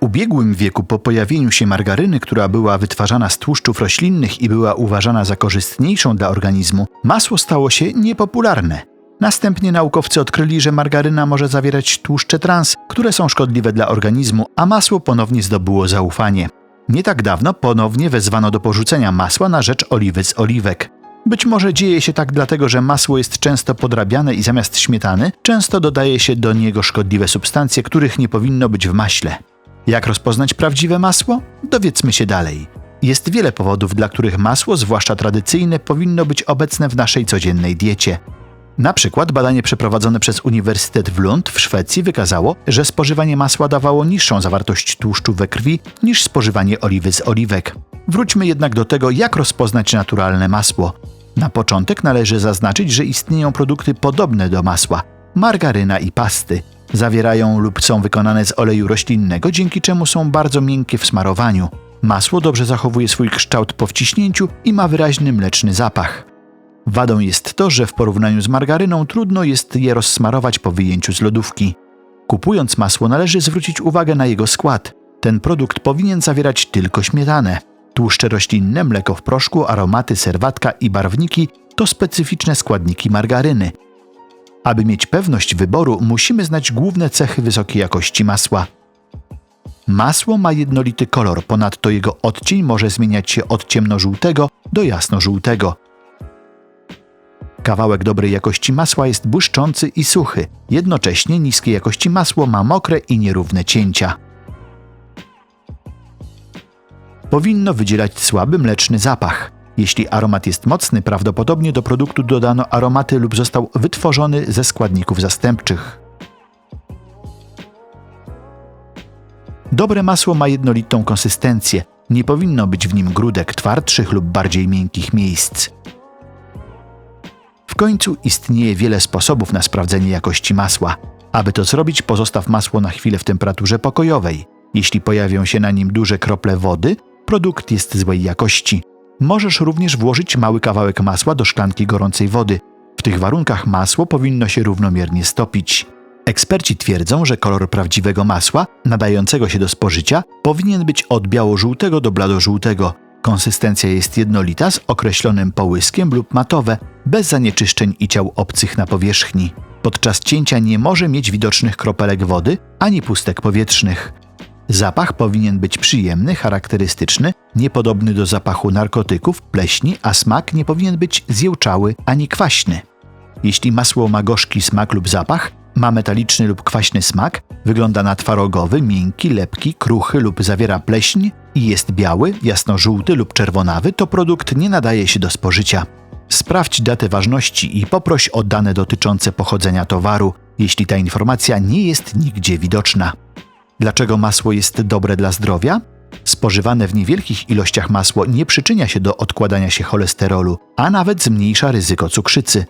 ubiegłym wieku po pojawieniu się margaryny, która była wytwarzana z tłuszczów roślinnych i była uważana za korzystniejszą dla organizmu, masło stało się niepopularne. Następnie naukowcy odkryli, że margaryna może zawierać tłuszcze trans, które są szkodliwe dla organizmu, a masło ponownie zdobyło zaufanie. Nie tak dawno ponownie wezwano do porzucenia masła na rzecz oliwy z oliwek. Być może dzieje się tak dlatego, że masło jest często podrabiane i zamiast śmietany często dodaje się do niego szkodliwe substancje, których nie powinno być w maśle. Jak rozpoznać prawdziwe masło? Dowiedzmy się dalej. Jest wiele powodów, dla których masło, zwłaszcza tradycyjne, powinno być obecne w naszej codziennej diecie. Na przykład badanie przeprowadzone przez Uniwersytet w Lund w Szwecji wykazało, że spożywanie masła dawało niższą zawartość tłuszczu we krwi niż spożywanie oliwy z oliwek. Wróćmy jednak do tego, jak rozpoznać naturalne masło. Na początek należy zaznaczyć, że istnieją produkty podobne do masła margaryna i pasty. Zawierają lub są wykonane z oleju roślinnego, dzięki czemu są bardzo miękkie w smarowaniu. Masło dobrze zachowuje swój kształt po wciśnięciu i ma wyraźny mleczny zapach. Wadą jest to, że w porównaniu z margaryną trudno jest je rozsmarować po wyjęciu z lodówki. Kupując masło należy zwrócić uwagę na jego skład. Ten produkt powinien zawierać tylko śmietanę. Tłuszcze roślinne, mleko w proszku, aromaty, serwatka i barwniki to specyficzne składniki margaryny. Aby mieć pewność wyboru, musimy znać główne cechy wysokiej jakości masła. Masło ma jednolity kolor, ponadto jego odcień może zmieniać się od ciemnożółtego do jasnożółtego. Kawałek dobrej jakości masła jest błyszczący i suchy. Jednocześnie niskiej jakości masło ma mokre i nierówne cięcia. Powinno wydzielać słaby mleczny zapach. Jeśli aromat jest mocny, prawdopodobnie do produktu dodano aromaty lub został wytworzony ze składników zastępczych. Dobre masło ma jednolitą konsystencję. Nie powinno być w nim grudek twardszych lub bardziej miękkich miejsc. W końcu istnieje wiele sposobów na sprawdzenie jakości masła. Aby to zrobić, pozostaw masło na chwilę w temperaturze pokojowej. Jeśli pojawią się na nim duże krople wody, produkt jest złej jakości. Możesz również włożyć mały kawałek masła do szklanki gorącej wody. W tych warunkach masło powinno się równomiernie stopić. Eksperci twierdzą, że kolor prawdziwego masła, nadającego się do spożycia, powinien być od biało-żółtego do blado-żółtego. Konsystencja jest jednolita z określonym połyskiem lub matowe, bez zanieczyszczeń i ciał obcych na powierzchni. Podczas cięcia nie może mieć widocznych kropelek wody ani pustek powietrznych. Zapach powinien być przyjemny, charakterystyczny, niepodobny do zapachu narkotyków, pleśni, a smak nie powinien być zjełczały ani kwaśny. Jeśli masło ma gorzki smak lub zapach, ma metaliczny lub kwaśny smak, wygląda na twarogowy, miękki, lepki, kruchy lub zawiera pleśń i jest biały, jasno-żółty lub czerwonawy, to produkt nie nadaje się do spożycia. Sprawdź datę ważności i poproś o dane dotyczące pochodzenia towaru, jeśli ta informacja nie jest nigdzie widoczna. Dlaczego masło jest dobre dla zdrowia? Spożywane w niewielkich ilościach masło nie przyczynia się do odkładania się cholesterolu, a nawet zmniejsza ryzyko cukrzycy.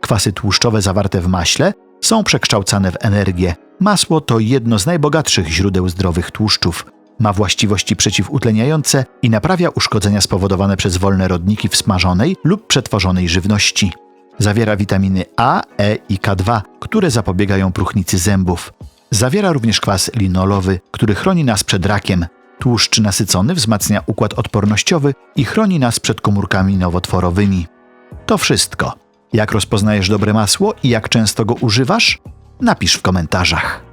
Kwasy tłuszczowe zawarte w maśle są przekształcane w energię. Masło to jedno z najbogatszych źródeł zdrowych tłuszczów. Ma właściwości przeciwutleniające i naprawia uszkodzenia spowodowane przez wolne rodniki w smażonej lub przetworzonej żywności. Zawiera witaminy A, E i K2, które zapobiegają próchnicy zębów. Zawiera również kwas linolowy, który chroni nas przed rakiem. Tłuszcz nasycony wzmacnia układ odpornościowy i chroni nas przed komórkami nowotworowymi. To wszystko. Jak rozpoznajesz dobre masło i jak często go używasz? Napisz w komentarzach.